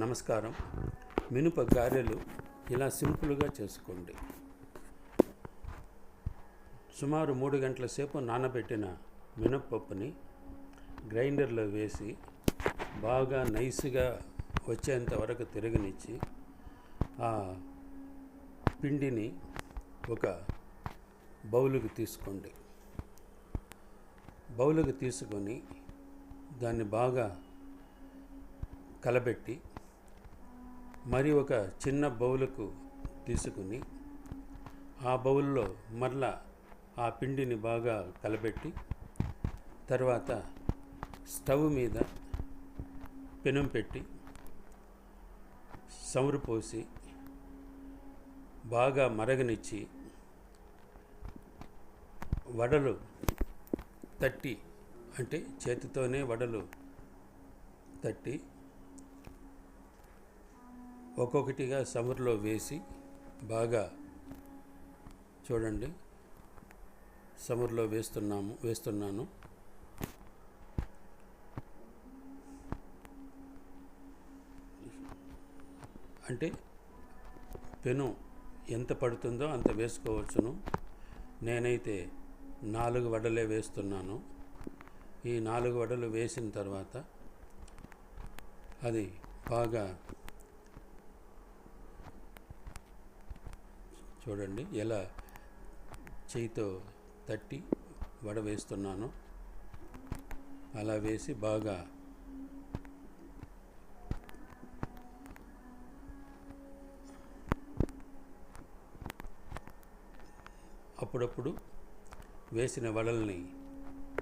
నమస్కారం. మినుప గారెలు ఇలా సింపుల్గా చేసుకోండి. సుమారు మూడు గంటల సేపు నానబెట్టిన మినప్పప్పుని గ్రైండర్లో వేసి బాగా నైస్గా వచ్చేంత వరకు తిరగనిచ్చి ఆ పిండిని ఒక బౌలుకి తీసుకోండి. బౌలుకి తీసుకొని దాన్ని బాగా కలబెట్టి మరి ఒక చిన్న బౌలుకు తీసుకుని ఆ బౌల్లో మరలా ఆ పిండిని బాగా కలబెట్టి తర్వాత స్టవ్ మీద పెనం పెట్టి సమురు పోసి బాగా మరగనిచ్చి వడలు తట్టి అంటే చేతితోనే వడలు తట్టి ఒక్కొక్కటిగా సమురులో వేసి బాగా చూడండి. సమురులో వేస్తున్నాము వేస్తున్నాను. అంటే పెను ఎంత పడుతుందో అంత వేసుకోవచ్చును. నేనైతే నాలుగు వడలే వేస్తున్నాను. ఈ నాలుగు వడలు వేసిన తర్వాత అది బాగా చూడండి ఎలా చేయితో తట్టి వడ వేస్తున్నాను అలా వేసి బాగా అప్పుడప్పుడు వేసిన వడల్ని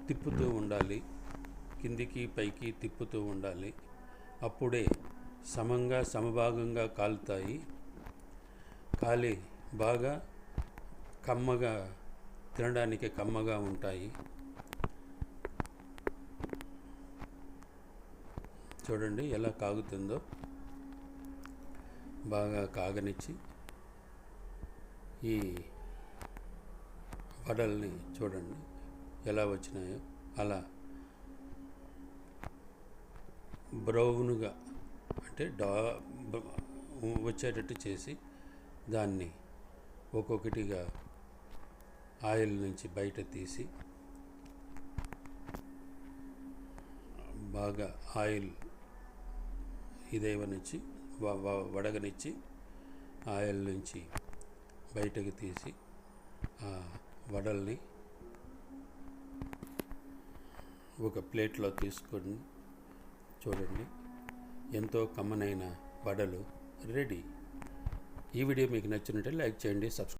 తిప్పుతూ ఉండాలి కిందికి పైకి తిప్పుతూ ఉండాలి. అప్పుడే సమంగా సమభాగంగా కాలుతాయి. కాలి బాగా కమ్మగా తినడానికి కమ్మగా ఉంటాయి. చూడండి ఎలా కాగుతుందో. బాగా కాగనిచ్చి ఈ వడల్ని చూడండి ఎలా వచ్చినాయో. అలా బ్రౌన్గా అంటే డా వచ్చేటట్టు చేసి దాన్ని ఒక్కొక్కటిగా ఆయిల్ నుంచి బయట తీసి బాగా ఆయిల్ ఇదేవనిచ్చి వ- వడగనిచ్చి ఆయిల్ నుంచి బయటకు తీసి ఆ వడల్ని ఒక ప్లేట్లో తీసుకొని చూడండి. ఎంతో కమ్మనైన వడలు రెడీ. ఈ వీడియో మీకు నచ్చినట్టే లైక్ చేయండి సబ్స్క్రైబ్